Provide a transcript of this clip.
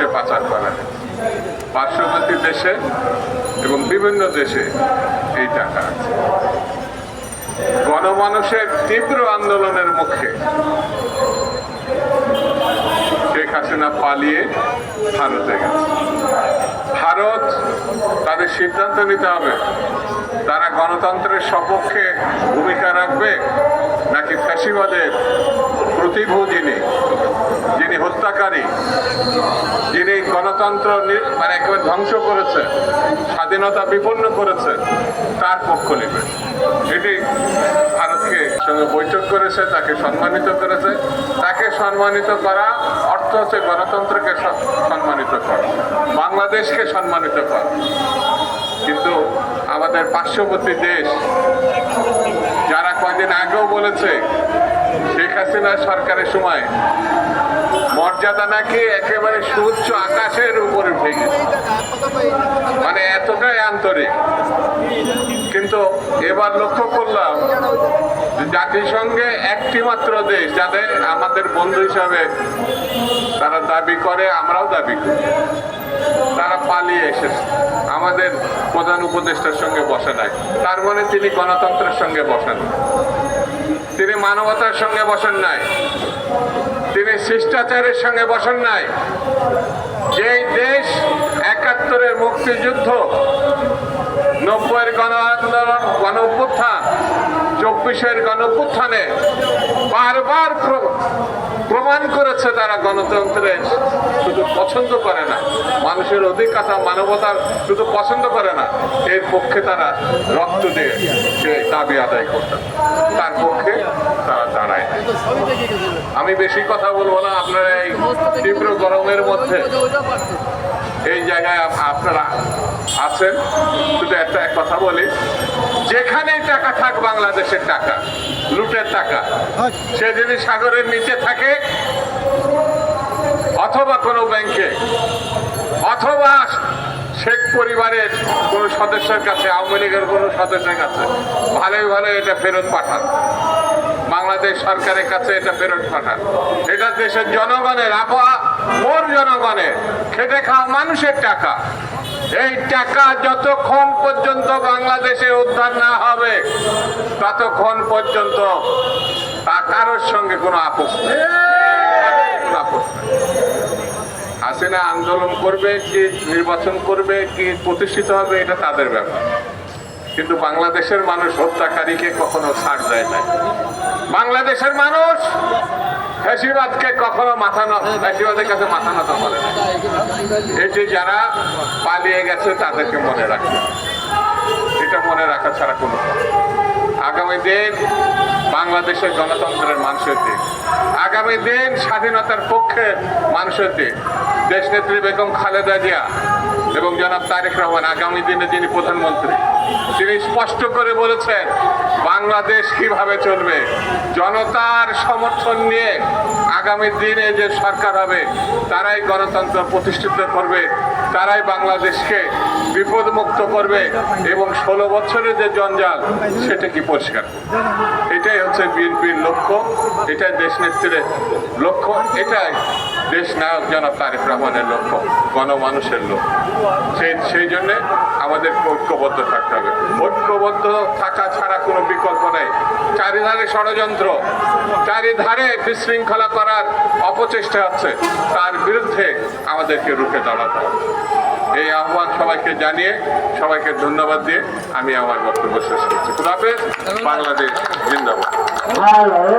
দেশে পাচার করা পার্শ্ববর্তী দেশে এবং বিভিন্ন দেশে এই টাকা আছে। গণমানুষের তীব্র আন্দোলনের মুখে শেখ হাসিনা পালিয়ে ভারতে গেছে। ভারত তাদের সিদ্ধান্ত নিতে হবে। তারা গণতন্ত্রের সপক্ষে ভূমিকা রাখবে নাকি ফ্যাসিবাদের প্রতিভূ যিনি যিনি হত্যাকারী, যিনি গণতন্ত্র মানে একেবারে ধ্বংস করেছে, স্বাধীনতা বিপন্ন করেছে, তার পক্ষ নেবে। এটি ভারতকে সঙ্গে বৈঠক করেছে, তাকে সম্মানিত করেছে। তাকে সম্মানিত করা অর্থ হচ্ছে গণতন্ত্রকে সম্মানিত করা, বাংলাদেশকে সম্মানিত করা। কিন্তু আমাদের পার্শ্ববর্তী দেশ, যারা কয়দিন আগেও বলেছে, শেখ হাসিনা সরকারের সময় মর্যাদা নাকি একেবারে সুউচ্চ আকাশের উপরে উঠে গেছে। মানে এতটাই আন্তরিক। কিন্তু এবার লক্ষ্য করলাম, জাতিসংঘে একটি মাত্র দেশ যাদের আমাদের বন্ধু হিসাবে তারা দাবি করে, আমরাও দাবি করি। তারা পালিয়ে এসেছে। আমাদের প্রধান উপদেষ্টার সঙ্গে বসে নাই। তার মানে তিনি গণতন্ত্রের সঙ্গে বসেন। তিনি মানবতার সঙ্গে বসেন নাই। তিনি শিষ্টাচারের সঙ্গে বসেন নাই। যেই দেশ একাত্তরের মুক্তিযুদ্ধ, নব্বইয়ের গণ আন্দোলন, গণ চব্বিশের গণ বারবার প্রমাণ করেছে তারা গণতন্ত্রের শুধু পছন্দ করে না মানুষের অধিকার, মানবতার শুধু পছন্দ করে না, এর পক্ষে তারা রক্ত দিয়ে সে দাবি আদায় করতে তার পক্ষে তারা দাঁড়ায়। আমি বেশি কথা বলব না, আপনারা এই তীব্র গরমের মধ্যে এই জায়গায় আপনারা আছেন শুধু একটা এক কথা বলি। যেখানেই টাকা থাক বাংলাদেশের টাকা লুটের টাকা সে যদি সাগরের নিচে থাকে অথবা কোনো ব্যাংকে অথবা শেখ পরিবারের কোনো সদস্যের কাছে আওয়ামী লীগের কোনো সদস্যের কাছে ভালোই ভালো এটা ফেরত পাঠান। বাংলাদেশ সরকারের কাছে এটা ফেরত পাঠান। এটা দেশের জনগণের আবহাওয়া মোর জনগণের। খেটে খাওয়া মানুষের টাকা। এই টাকা যতক্ষণ পর্যন্ত বাংলাদেশে উদ্ধার না হবে, ততক্ষণ পর্যন্ত কারোর সঙ্গে কোনো আপোষ নেই। হাসিনা আন্দোলন করবে কি নির্বাচন করবে, কি প্রতিষ্ঠিত হবে, এটা তাদের ব্যাপার। কিন্তু বাংলাদেশের মানুষ হত্যাকারীকে কখনো ছাড় দেয় না বাংলাদেশের মানুষ ফ্যাসিবাদকে কখনো মাথা ন ফ্যাসিবাদের কাছে মাথা নত করে এটি যারা পালিয়ে গেছে, তাদেরকে মনে রাখবে। এটা মনে রাখা ছাড়া কোনো আগামী দিন বাংলাদেশের গণতন্ত্রের মানুষের দিন। আগামী দিন স্বাধীনতার পক্ষে মানুষের দিন। দেশনেত্রী বেগম খালেদা জিয়া এবং জনাব তারেক রহমান, আগামী দিনে যিনি প্রধানমন্ত্রী তিনি স্পষ্ট করে বলেছেন, বাংলাদেশ কীভাবে চলবে জনতার সমর্থন নিয়ে আগামী দিনে যে সরকার হবে, তারাই গণতন্ত্র প্রতিষ্ঠিত করবে, তারাই বাংলাদেশকে বিপদমুক্ত করবে এবং ষোলো বছরের যে জঞ্জাল, সেটা কি পরিষ্কার করবে। হচ্ছে বিএনপির লক্ষ্য এটাই দেশ নেত্রীর লক্ষ্য এটাই দেশ নায়ক জনাব তারেক রহমানের লক্ষ্য গণমানুষের লক্ষ্য। সেই সেই জন্যে আমাদের ঐক্যবদ্ধ থাকতে হবে। ঐক্যবদ্ধ থাকা ছাড়া কোনো বিকল্প নেই। চারিধারে ষড়যন্ত্র চারিধারে বিশৃঙ্খলা করার অপচেষ্টা হচ্ছে। তার বিরুদ্ধে আমাদেরকে রুখে দাঁড়াতে হবে। এই আহ্বান সবাইকে জানিয়ে সবাইকে ধন্যবাদ দিয়ে আমি আমার বক্তব্য শেষ করছি। খুদাফেজ বাংলাদেশ জিন্দাবাদ। ba lửa